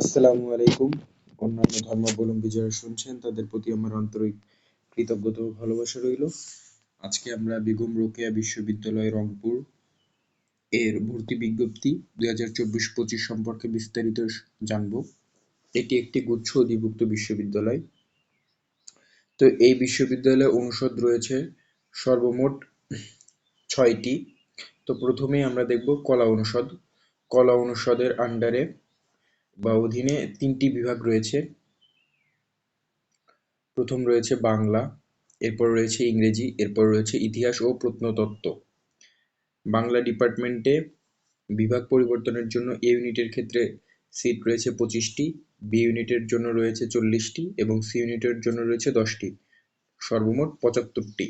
আসসালামু আলাইকুম। অন্যান্য ধর্মাবলম্বী যারা শুনছেন, তাদের প্রতি আমার আন্তরিক কৃতজ্ঞতা ও ভালোবাসা রইল। আজকে আমরা বেগম রোকেয়া বিশ্ববিদ্যালয় রংপুর এর ভর্তি বিজ্ঞপ্তি দুই হাজার চব্বিশ পঁচিশ সম্পর্কে বিস্তারিত জানব। এটি একটি গুচ্ছ অধিভুক্ত বিশ্ববিদ্যালয়। তো এই বিশ্ববিদ্যালয়ে অনুষদ রয়েছে সর্বমোট ছয়টি। তো প্রথমেই আমরা দেখব কলা অনুষদ। কলা অনুষদের আন্ডারে বা অধীনে তিনটি বিভাগ রয়েছে। প্রথম রয়েছে বাংলা, এরপর রয়েছে ইংরেজি, এরপর রয়েছে ইতিহাস ও প্রত্নতত্ত্ব। বাংলা ডিপার্টমেন্টে বিভাগ পরিবর্তনের জন্য এ ইউনিটের ক্ষেত্রে সিট রয়েছে পঁচিশটি বি ইউনিটের জন্য রয়েছে চল্লিশটি এবং সি ইউনিটের জন্য রয়েছে দশটি। সর্বমোট পঁচাত্তরটি।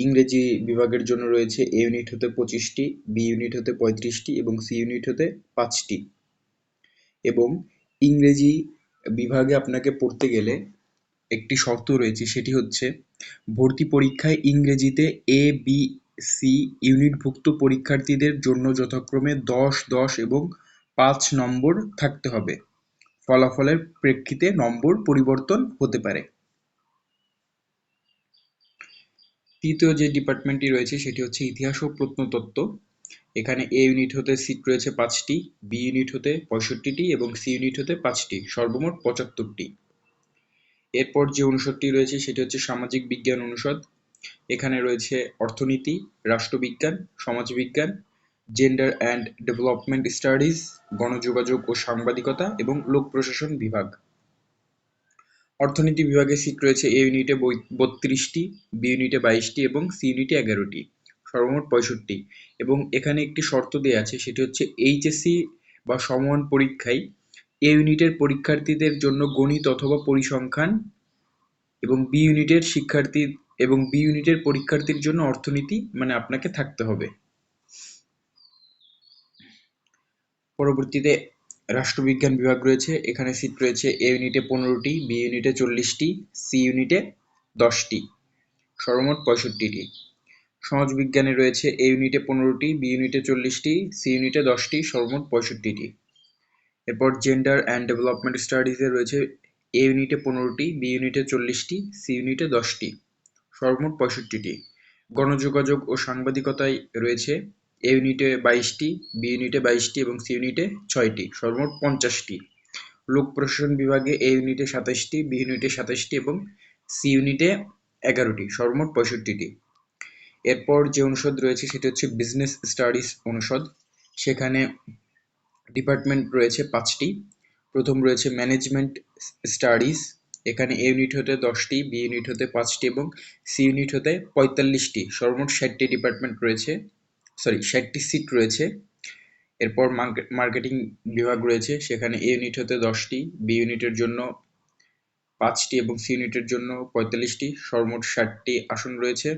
ইংরেজি বিভাগের জন্য রয়েছে এ ইউনিট হতে পঁচিশটি, বি ইউনিট হতে পঁয়ত্রিশটি এবং সি ইউনিট হতে পাঁচটি। এবং ইংরেজি বিভাগে আপনাকে পড়তে গেলে একটি শর্ত রয়েছে, সেটি হচ্ছে ভর্তি পরীক্ষায় ইংরেজিতে এ, বি, সি ইউনিটভুক্ত পরীক্ষার্থীদের জন্য যথাক্রমে দশ দশ এবং পাঁচ নম্বর থাকতে হবে। ফলাফলের প্রেক্ষিতে নম্বর পরিবর্তন হতে পারে। তৃতীয় যে ডিপার্টমেন্টটি রয়েছে সেটি হচ্ছে ইতিহাস ও প্রত্নতত্ত্ব। এখানে এ ইউনিট হতে সিট রয়েছে পাঁচটি, বি ইউনিট হতে পঁয়ষট্টিটি এবং সি ইউনিট হতে পাঁচটি, সর্বমোট পঁচাত্তরটি। এরপর যে অনুষদটি রয়েছে সেটি হচ্ছে সামাজিক বিজ্ঞান অনুষদ। এখানে রয়েছে অর্থনীতি, রাষ্ট্রবিজ্ঞান, সমাজবিজ্ঞান জেন্ডার অ্যান্ড ডেভেলপমেন্ট স্টাডিজ গণযোগাযোগ ও সাংবাদিকতা এবং লোক প্রশাসন বিভাগ। অর্থনীতি বিভাগে সিট রয়েছে এ ইউনিটে বত্রিশটি বি ইউনিটে বাইশটি এবং সি ইউনিটে এগারোটি, সর্বমোট পঁয়ষট্টি। এবং এখানে একটি শর্ত দেওয়া আছে, সেটি হচ্ছে এইচএসসি বা সমমান পরীক্ষায় এ ইউনিটের পরীক্ষার্থীদের জন্য গণিত অথবা পরিসংখ্যান এবং বি ইউনিটের শিক্ষার্থী এবং বি ইউনিটের পরীক্ষার্থীর জন্য অর্থনীতি মানে আপনাকে থাকতে হবে। পরবর্তীতে রাষ্ট্রবিজ্ঞান বিভাগ রয়েছে, এখানে সিট রয়েছে এ ইউনিটে পনেরোটি বি ইউনিটে চল্লিশটি সি ইউনিটে দশটি। সর্বমোট পঁয়ষট্টিটি। সমাজবিজ্ঞানে রয়েছে এ ইউনিটে পনেরোটি বি ইউনিটে চল্লিশটি সি ইউনিটে দশটি, সর্বমোট পঁয়ষট্টিটি। এরপর জেন্ডার অ্যান্ড ডেভেলপমেন্ট স্টাডিজে রয়েছে এ ইউনিটে পনেরোটি বি ইউনিটে চল্লিশটি সি ইউনিটে দশটি। সর্বমোট পঁয়ষট্টিটি। গণযোগাযোগ ও সাংবাদিকতায় রয়েছে এ ইউনিটে বাইশটি বি ইউনিটে বাইশটি এবং সি ইউনিটে ছয়টি, সর্বমোট পঞ্চাশটি। লোক প্রশাসন বিভাগে এ ইউনিটে সাতাশটি বি ইউনিটে সাতাশটি এবং সি ইউনিটে এগারোটি, সর্বমোট পঁয়ষট্টিটি। এরপর যে অনুষদ রয়েছে সেটি হচ্ছে বিজনেস স্টাডিজ অনুষদ। সেখানে ডিপার্টমেন্ট রয়েছে পাঁচটি। প্রথম রয়েছে ম্যানেজমেন্ট স্টাডিজ এখানে এ ইউনিট হতে দশটি বি ইউনিট হতে পাঁচটি এবং সি ইউনিট হতে পঁয়তাল্লিশটি, সর্বমোট ষাটটি ডিপার্টমেন্ট রয়েছে। সরি ষাটটি সিট রয়েছে। এরপর মার্কেটিং বিভাগ রয়েছে। সেখানে এ ইউনিট হতে দশটি বি ইউনিটের জন্য পাঁচটি এবং সি ইউনিটের জন্য পঁয়তাল্লিশটি, সর্বমোট ষাটটি আসন রয়েছে।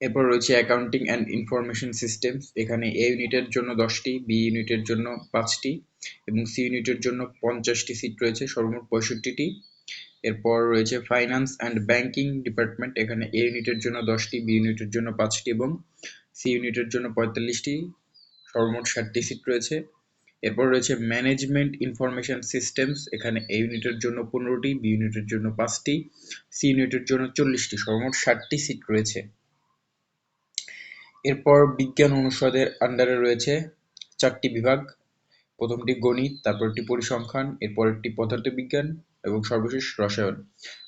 এরপর রয়েছে অ্যাকাউন্টিং অ্যান্ড ইনফরমেশন সিস্টেমস এখানে এ ইউনিটের জন্য দশটি বি ইউনিটের জন্য পাঁচটি এবং সি ইউনিটের জন্য পঞ্চাশটি সিট রয়েছে, সর্বমোট পঁয়ষট্টিটি। এরপর রয়েছে ফাইন্যান্স অ্যান্ড ব্যাংকিং ডিপার্টমেন্ট এখানে এ ইউনিটের জন্য দশটি বি ইউনিটের জন্য পাঁচটি এবং সি ইউনিটের জন্য পঁয়তাল্লিশটি, সর্বমোট ষাটটি সিট রয়েছে। এরপর রয়েছে ম্যানেজমেন্ট ইনফরমেশন সিস্টেমস এখানে এ ইউনিটের জন্য পনেরোটি বি ইউনিটের জন্য পাঁচটি সি ইউনিটের জন্য চল্লিশটি, সর্বমোট ষাটটি সিট রয়েছে। এরপর বিজ্ঞান অনুষদের আন্ডারে রয়েছে চারটি বিভাগ, প্রথমটি গণিত তারপরটি পরিসংখ্যান, এরপর একটি পদার্থবিজ্ঞান এবং সর্বশেষ রসায়ন।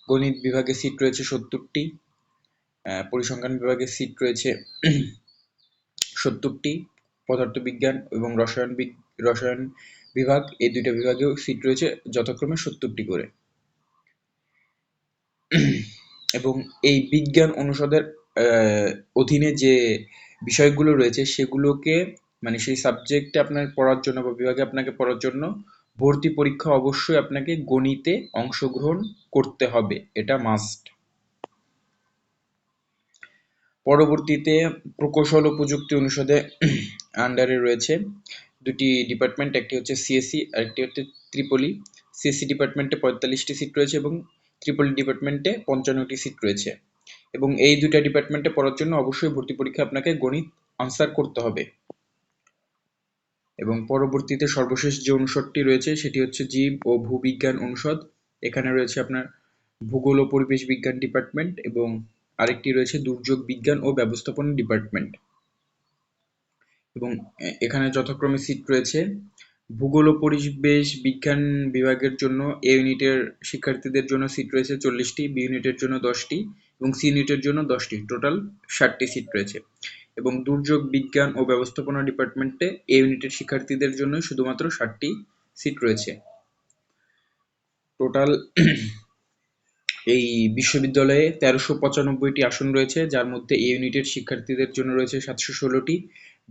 গণিত বিভাগে সিট রয়েছে সত্তরটি পরিসংখ্যান বিভাগে সিট রয়েছে সত্তরটি, পদার্থবিজ্ঞান এবং রসায়ন রসায়ন বিভাগ, এই দুইটা বিভাগেও সিট রয়েছে যথাক্রমে সত্তরটি করে। এবং এই বিজ্ঞান অনুষদের অধীনে যে বিষয়গুলো রয়েছে সেগুলোকে মানে সেই সাবজেক্টে আপনার পড়ার জন্য বা বিভাগে আপনাকে পড়ার জন্য ভর্তি পরীক্ষা অবশ্যই আপনাকে গণিতে অংশগ্রহণ করতে হবে, এটা মাস্ট পরবর্তীতে প্রকৌশল ও প্রযুক্তি অনুষদে আন্ডারে রয়েছে দুটি ডিপার্টমেন্ট একটি হচ্ছে সিএসসি আর একটি হচ্ছে ত্রিপলি। সিএসসি ডিপার্টমেন্টে পঁয়তাল্লিশটি সিট রয়েছে এবং ত্রিপলি ডিপার্টমেন্টে পঞ্চান্নটি সিট রয়েছে। এবং এই দুটা ডিপার্টমেন্টে পড়ার জন্য অবশ্যই ভর্তি পরীক্ষা আপনাকে গণিত আনসার করতে হবে। এবং পরবর্তীতে সর্বশেষ যে অনুষদটি রয়েছে সেটি হচ্ছে জীব ও ভূবিজ্ঞান অনুষদ। এখানে রয়েছে আপনার ভূগোল ও পরিবেশ বিজ্ঞান ডিপার্টমেন্ট এবং আরেকটি রয়েছে দুর্যোগ বিজ্ঞান ও ব্যবস্থাপনা ডিপার্টমেন্ট। এবং এখানে যথাক্রমে সিট রয়েছে ভূগোল ও পরিবেশ বিজ্ঞান বিভাগের জন্য এ ইউনিটের শিক্ষার্থীদের জন্য সিট রয়েছে চল্লিশটি, বি ইউনিটের জন্য দশটি এবং সি ইউনিটের জন্য দশটি। টোটাল ষাটটি সিট রয়েছে। এবং দুর্যোগ বিজ্ঞান ও ব্যবস্থাপনা ডিপার্টমেন্টে এ ইউনিটের শিক্ষার্থীদের জন্য শুধুমাত্র ষাটটি সিট রয়েছে। টোটাল এই বিশ্ববিদ্যালয়ে তেরোশো পঁচানব্বইটি আসন রয়েছে, যার মধ্যে এ ইউনিটের শিক্ষার্থীদের জন্য রয়েছে সাতশো ষোলোটি,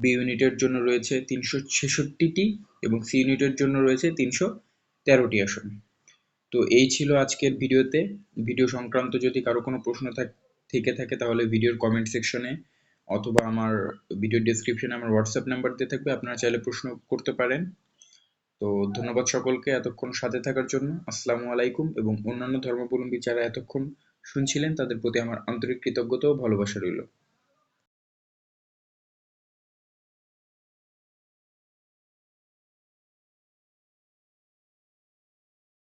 বি ইউনিটের জন্য রয়েছে তিনশো ছেষট্টিটি এবং সি ইউনিটের জন্য রয়েছে তিনশো তেরোটি আসন। তো এই ছিল আজকের ভিডিওতে। ভিডিও সংক্রান্ত যদি কারও কোনো প্রশ্ন থেকে, থাকে তাহলে ভিডিওর কমেন্ট সেকশনে অথবা আমার ভিডিও ডিসক্রিপশনে আমার হোয়াটসঅ্যাপ নাম্বার দিয়ে থাকবে, আপনারা চাইলে প্রশ্ন করতে পারেন। তো ধন্যবাদ সকলকে এতক্ষণ সাথে থাকার জন্য। আসসালামু আলাইকুম এবং অন্যান্য ধর্মাবলম্বী যারা এতক্ষণ শুনছিলেন, তাদের প্রতি আমার আন্তরিক কৃতজ্ঞতা ও ভালোবাসা রইল।